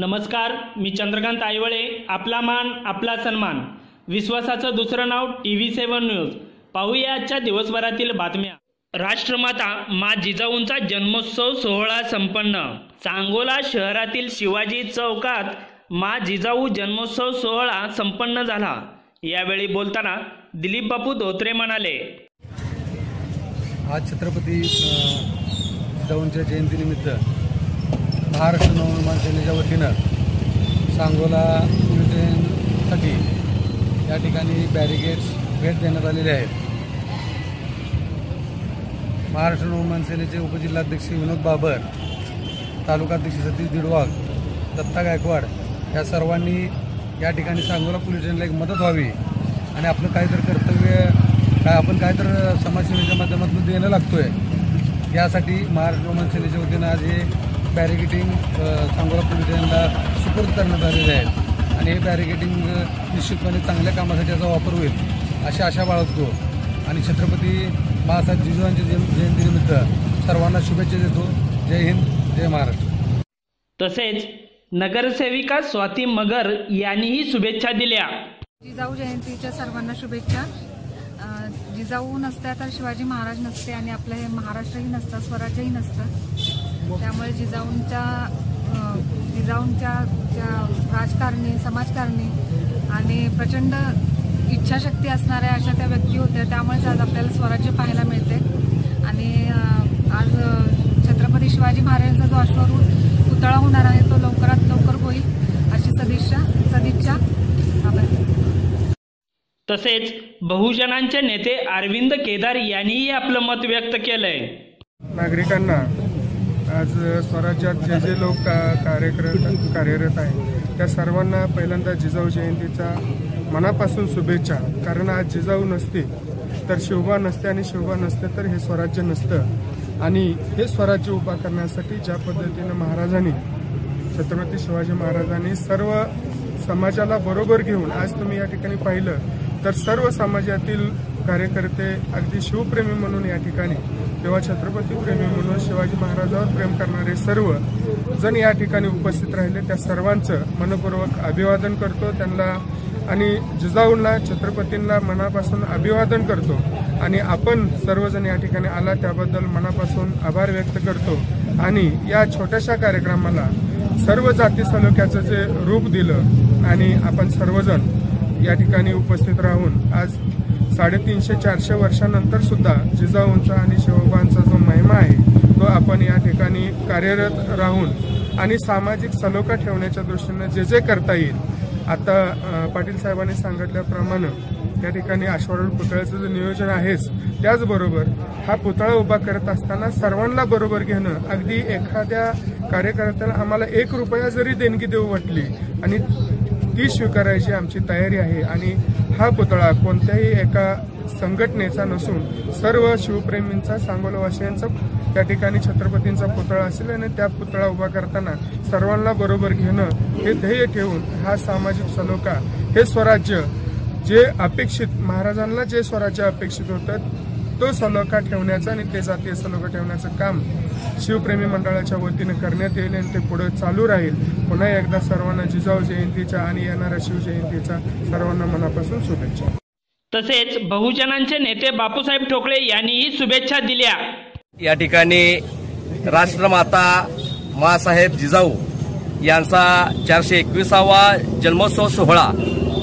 नमस्कार मी चंद्रकांत आयवळे आपला मान आपला सन्मान. विश्वासाचं दुसरं नाव टी व्ही सेवन न्यूज. पाहूया आजच्या दिवसभरातील बातम्या. राष्ट्रमाता मा जिजाऊंचा जन्मोत्सव सोहळा संपन्न. सांगोला शहरातील शिवाजी चौकात मा जिजाऊ जन्मोत्सव सोहळा संपन्न झाला. यावेळी बोलताना दिलीप बापू धोत्रे म्हणाले. आज छत्रपती जिजाऊंच्या जयंतीनिमित्त महाराष्ट्र नवनिर्माण सेनेच्या वतीनं सांगोला ट्रेनसाठी या ठिकाणी बॅरिगेट्स भेट देण्यात आलेले आहेत. महाराष्ट्र नवनिर्माण सेनेचे उपजिल्हाध्यक्ष विनोद बाबर तालुकाध्यक्ष सतीश दिडवाग दत्ता गायकवाड या सर्वांनी या ठिकाणी सांगोला पोलीस स्टेशनला एक मदत व्हावी आणि आपलं काहीतरी कर्तव्य काय आपण काय तर समाजसेवेच्या माध्यमातून देणं लागतोय. यासाठी महाराष्ट्र रोमन सेनेच्या वतीनं आज हे बॅरिगेटिंग सांगोला पोलीस स्टेशनला सुपूर्द करण्यात आलेले आहेत. आणि हे बॅरिगेटिंग निश्चितपणे चांगल्या कामासाठी याचा वापर होईल अशी आशा बाळगतो. आणि छत्रपती बाळासाहेब जिजाऊंच्या जयं- जयंतीनिमित्त सर्वांना शुभेच्छा देतो. जय हिंद जय महाराष्ट्र. तसेच नगरसेविका स्वाती मगर यांनीही शुभेच्छा दिल्या. जिजाऊ जयंतीच्या सर्वांना शुभेच्छा. जिजाऊ नसत्या तर शिवाजी महाराज नसते आणि आपलं हे महाराष्ट्रही नसतं स्वराज्यही नसतं. त्यामुळे जिजाऊंच्या जिजाऊंच्या ज्या राजकारणी समाजकारणी आणि प्रचंड इच्छाशक्ती असणाऱ्या अशा त्या व्यक्ती होत्या त्यामुळेच आज आपल्याला स्वराज्य पाहायला मिळते. आणि आज छत्रपती शिवाजी महाराजांचा जो अश्वरूढ पुतळा होणार आहे तो लवकरात लवकर होईल अशी सदिच्छा सदिच्छा. तसेच बहुजनांचे नेते अरविंद केदार यांनीही आपलं मत व्यक्त केलंय. नागरिकांना आज स्वराज्यात जे जे लोक का- कार्यरत कार्यरत आहे त्या सर्वांना पहिल्यांदा जिजाऊ जयंतीचा मनापासून शुभेच्छा. कारण आज जिजाऊ नसते तर शिवबा नसते आणि शिवबा नसते तर हे स्वराज्य नसतं. आणि हे स्वराज्य उभा करण्यासाठी ज्या पद्धतीनं महाराजांनी छत्रपती शिवाजी महाराजांनी सर्व समाजाला बरोबर घेऊन आज तुम्ही या ठिकाणी पाहिलं तर सर्व समाजातील कार्यकर्ते अगदी शिवप्रेमी म्हणून या ठिकाणी किंवा छत्रपती प्रेमी म्हणून शिवाजी महाराजांवर प्रेम करणारे सर्व जण या ठिकाणी उपस्थित राहिले. त्या सर्वांचं मनपूर्वक अभिवादन करतो. त्यांना आणि जिजाऊंना छत्रपतींना मनापासून अभिवादन करतो. आणि आपण सर्वजण या ठिकाणी आला त्याबद्दल मनापासून आभार व्यक्त करतो. आणि या छोट्याशा कार्यक्रमाला सर्व जाती सलोख्याचं जे रूप दिलं आणि आपण सर्वजण या ठिकाणी उपस्थित राहून आज साडेतीनशे चारशे वर्षानंतर सुद्धा जिजाऊंचा आणि शिवबांचा जो महिमा आहे तो आपण या ठिकाणी कार्यरत राहून आणि सामाजिक सलोखा ठेवण्याच्या दृष्टीनं जे जे करता येईल आता पाटील साहेबांनी सांगितल्याप्रमाणे त्या ठिकाणी आश्वारूढ पुतळ्याचं जे नियोजन आहेच त्याचबरोबर हा पुतळा उभा करत असताना सर्वांना बरोबर घेणं अगदी एखाद्या कार्यकर्त्याला आम्हाला एक रुपया जरी देणगी देऊ वाटली आणि ती स्वीकारायची आमची तयारी आहे आणि हा पुतळा कोणत्याही एका संघटनेचा नसून सर्व शिवप्रेमींचा सांगोलवासियांचा त्या ठिकाणी छत्रपतींचा पुतळा असेल आणि त्या पुतळा उभा करताना सर्वांना बरोबर घेणं हे ध्येय ठेवून हा सामाजिक सलोखा हे स्वराज्य जे अपेक्षित महाराजांना जे स्वराज्य अपेक्षित होतं तो सलोखा ठेवण्याचं आणि ते जातीय सलोखा ठेवण्याचं काम शिवप्रेमी मंडळाच्या वतीनं करण्यात येईल आणि ते पुढे चालू राहील. पुन्हा एकदा सर्वांना जिजाऊ जयंतीच्या आणि येणाऱ्या शिवजयंतीचा सर्वांना मनापासून शुभेच्छा. तसेच बहुजनांचे नेते बापूसाहेब ठोकळे यांनीही शुभेच्छा दिल्या. या ठिकाणी राष्ट्रमाता मासाहेब जिजाऊ यांचा चारशे एकविसावा जन्मोत्सव सोहळा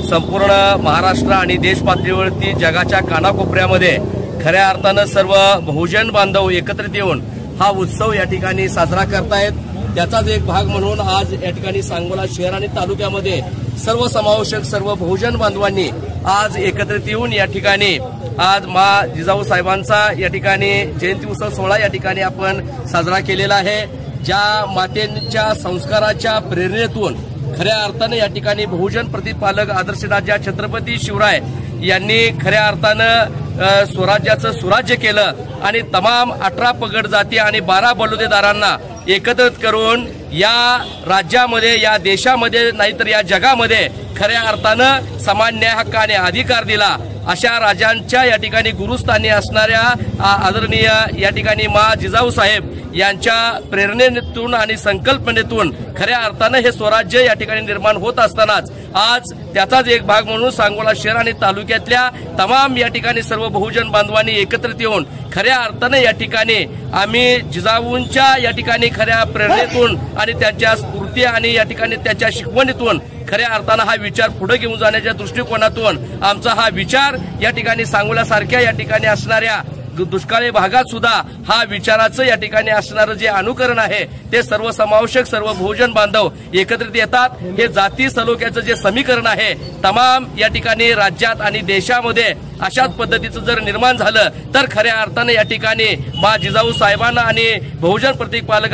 संपूर्ण महाराष्ट्र आणि देश पातळीवरती जगाच्या कानाकोपऱ्यामध्ये खऱ्या अर्थानं सर्व बहुजन बांधव एकत्रित येऊन हा उत्सव या ठिकाणी साजरा करतायत. त्याचाच एक भाग म्हणून आज या ठिकाणी सांगोला शहर आणि तालुक्यामध्ये सर्व समावेशक सर्व बहुजन बांधवांनी आज एकत्रित येऊन या ठिकाणी आज मा जिजाऊ साहेबांचा या ठिकाणी जयंती उत्सव सोहळा या ठिकाणी आपण साजरा केलेला आहे. ज्या मातेंच्या संस्काराच्या प्रेरणेतून खऱ्या अर्थानं या ठिकाणी बहुजन प्रतिपालक आदर्श राजा छत्रपती शिवराय यांनी खऱ्या अर्थानं स्वराज्याचं सुराज्य केलं आणि तमाम अठरा पगड जाती आणि बारा बलुतेदारांना एकत्रित करून या राज्यामध्ये या देशामध्ये नाहीतर या जगामध्ये खऱ्या अर्थानं समान न्याय हक्क आणि अधिकार दिला. अशा राजांच्या या ठिकाणी गुरुस्थानी असणाऱ्या आदरणीय या ठिकाणी मा जिजाऊ साहेब यांच्या प्रेरणेतून आणि संकल्पनेतून खऱ्या अर्थानं हे स्वराज्य या ठिकाणी निर्माण होत असतानाच आज त्याचाच एक भाग म्हणून सांगोला शहर आणि तालुक्यातल्या तमाम या ठिकाणी सर्व बहुजन बांधवांनी एकत्रित येऊन खऱ्या अर्थानं या ठिकाणी आम्ही जिजाऊंच्या या ठिकाणी खऱ्या प्रेरणेतून आणि त्यांच्या स्फूर्ती आणि या ठिकाणी त्यांच्या शिकवणीतून खऱ्या अर्थानं हा विचार पुढे घेऊन जाण्याच्या दृष्टिकोनातून आमचा हा विचार या ठिकाणी सांगोल्यासारख्या या ठिकाणी असणाऱ्या दु- दुष्काळी भागात सुद्धा हा विचाराचं या ठिकाणी असणारं जे अनुकरण आहे ते सर्व समावेशक सर्व भोजन बांधव एकत्रित येतात. हे जाती सलोख्याचं जे समीकरण आहे तमाम या ठिकाणी राज्यात आणि देशामध्ये अशाच पद्धतीचं जर निर्माण झालं तर खऱ्या अर्थानं या ठिकाणी मा जिजाऊ साहेबांना आणि बहुजन प्रतीक पालक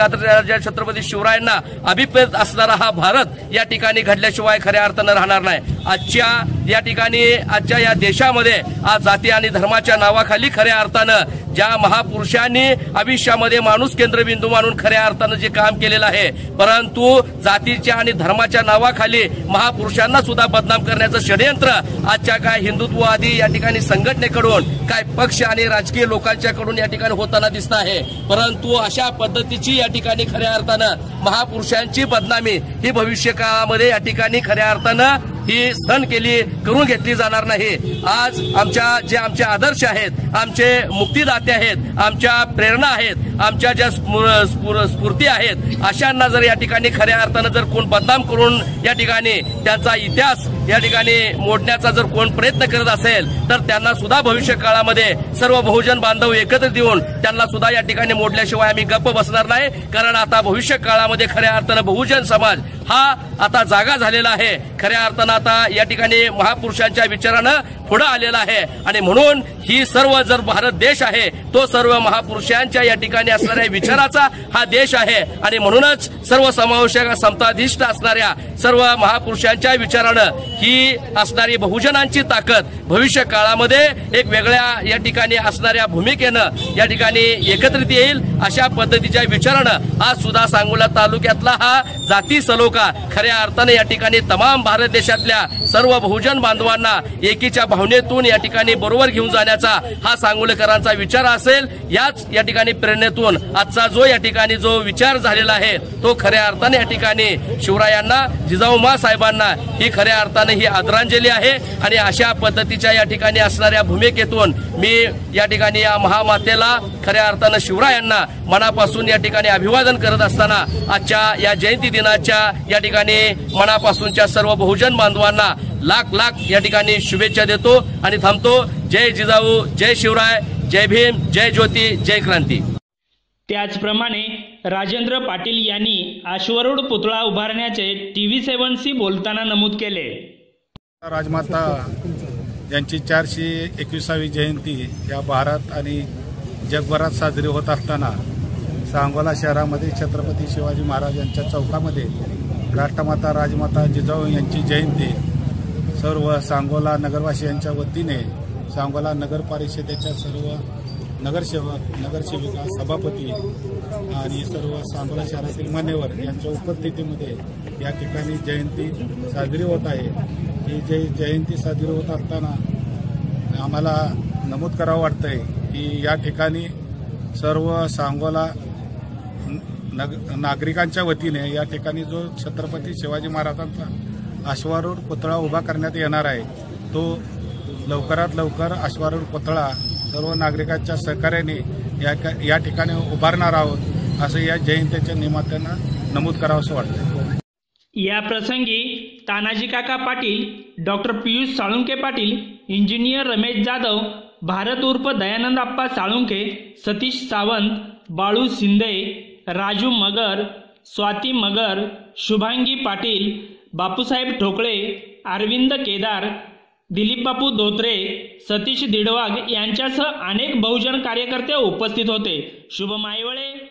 छत्रपती शिवरायांना अभिप्रेत असणारा हा भारत या ठिकाणी घडल्याशिवाय खऱ्या अर्थानं राहणार नाही. आजच्या या ठिकाणी आजच्या या देशामध्ये आज जाती आणि धर्माच्या नावाखाली खऱ्या अर्थानं ज्या महापुरुषांनी आयुष्यामध्ये माणूस केंद्रबिंदू मानून खऱ्या अर्थानं जे काम केलेलं आहे परंतु जातीच्या आणि धर्माच्या नावाखाली महापुरुषांना सुद्धा बदनाम करण्याचं षडयंत्र आजच्या काय हिंदुत्ववादी या ठिकाणी संघटनेकडून काय पक्ष आणि राजकीय लोकांच्याकडून या ठिकाणी होताना दिसत आहे. परंतु अशा पद्धतीची या ठिकाणी खऱ्या अर्थानं महापुरुषांची बदनामी ही भविष्य काळामध्ये या ठिकाणी खऱ्या अर्थानं ही सण केली करून घेतली जाणार नाही. आज आमच्या जे आमचे आदर्श आहेत आमचे मुक्तीदाते आहेत आमच्या प्रेरणा आहेत आमच्या ज्या स्फूर- स्फूर- स्फूर्ती आहेत अशांना जर या ठिकाणी खऱ्या अर्थानं जर कोण बदनाम करून या ठिकाणी त्यांचा इतिहास या ठिकाणी मोडण्याचा जर कोण प्रयत्न करत असेल तर त्यांना सुद्धा भविष्य काळामध्ये सर्व बहुजन बांधव एकत्र देऊन त्यांना सुद्धा या ठिकाणी मोडल्याशिवाय आम्ही गप्प बसणार नाही. कारण आता भविष्य काळामध्ये खऱ्या अर्थानं बहुजन समाज हा आता जागा झालेला आहे. खऱ्या अर्थानं आता या ठिकाणी महापुरुषांच्या विचारानं पुढे आलेला आहे. आणि म्हणून ही सर्व जर भारत देश आहे तो सर्व महापुरुषांच्या या ठिकाणी असणाऱ्या विचाराचा हा देश आहे. आणि म्हणूनच सर्व समावेशक समताधिष्ठ असणाऱ्या सर्व महापुरुषांच्या विचारानं ही असणारी बहुजनांची ताकद भविष्य काळामध्ये एक वेगळ्या या ठिकाणी असणाऱ्या भूमिकेनं या ठिकाणी एकत्रित येईल अशा पद्धतीच्या विचारानं आज सुद्धा सांगोला तालुक्यातला हा जाती सलोखा खऱ्या अर्थाने या ठिकाणी तमाम भारत देशातल्या सर्व बहुजन बांधवांना एकीच्या भावनेतून या ठिकाणी बरोबर घेऊन जाण्याचा हा सांगोलेकरांचा विचार असेल याच या ठिकाणी प्रेरणेतून आजचा जो या ठिकाणी जो विचार झालेला आहे तो खऱ्या अर्थाने या ठिकाणी शिवरायांना जिजाऊमा साहेबांना ही खऱ्या अर्थाने ही आदरांजली आहे. आणि अशा पद्धतीच्या या ठिकाणी असणाऱ्या भूमिकेतून मी या ठिकाणी या महामातेला खऱ्या अर्थानं शिवरायांना मनापासून या ठिकाणी अभिवादन करत असताना आजच्या या जयंती दिनाच्या या ठिकाणी मनापासूनच्या सर्व बहुजन बांधवांना लाख लाख या ठिकाणी शुभेच्छा देतो आणि थांबतो. जय जिजाऊ जय शिवराय जय भीम जय ज्योती जय क्रांती. त्याचप्रमाणे राजेंद्र पाटील यांनी अश्वरूढ पुतळा उभारण्याचे टी व्ही सेव्हनशी बोलताना नमूद केले. राजमाता यांची चारशे एकविसावी जयंती या भारत आणि जगभरात साजरी होत असताना सांगोला शहरामध्ये छत्रपती शिवाजी महाराज यांच्या चौकामध्ये राष्ट्रमाता राजमाता जिजाऊ यांची जयंती सर्व सांगोला नगरवासियांच्या वतीने सांगोला नगर परिषदेच्या सर्व नगरसेवक नगरसेविका सभापती आणि सर्व सांगोला शहरातील मान्यवर यांच्या उपस्थितीमध्ये या ठिकाणी जयंती साजरी होत आहे. ही जय जयंती साजरी होत असताना आम्हाला नमूद करावं वाटतंय की या ठिकाणी सर्व सांगोला नग नागरिकांच्या वतीने या ठिकाणी जो छत्रपती शिवाजी महाराजांचा अश्वारूढ पुतळा उभा करण्यात येणार आहे. तो लवकरात लवकर अश्वारूढ पुतळा सर्व नागरिकांच्या सहकार्याने या या ठिकाणी उभारणार आहोत असं या जयंतीच्या निमित्तानं नमूद करावं असं वाटतं या प्रसंगी तानाजी काका पाटील डॉक्टर पियुष साळुंके पाटील इंजिनियर रमेश जाधव भारत उर्फ दयानंद आप्पा साळुंके सतीश सावंत बाळू शिंदे राजू मगर स्वाती मगर शुभांगी पाटील बापूसाहेब ठोकळे अरविंद केदार दिलीप बापू धोत्रे सतीश दिडवाग यांच्यासह अनेक बहुजन कार्यकर्ते उपस्थित होते. शुभ मायवळे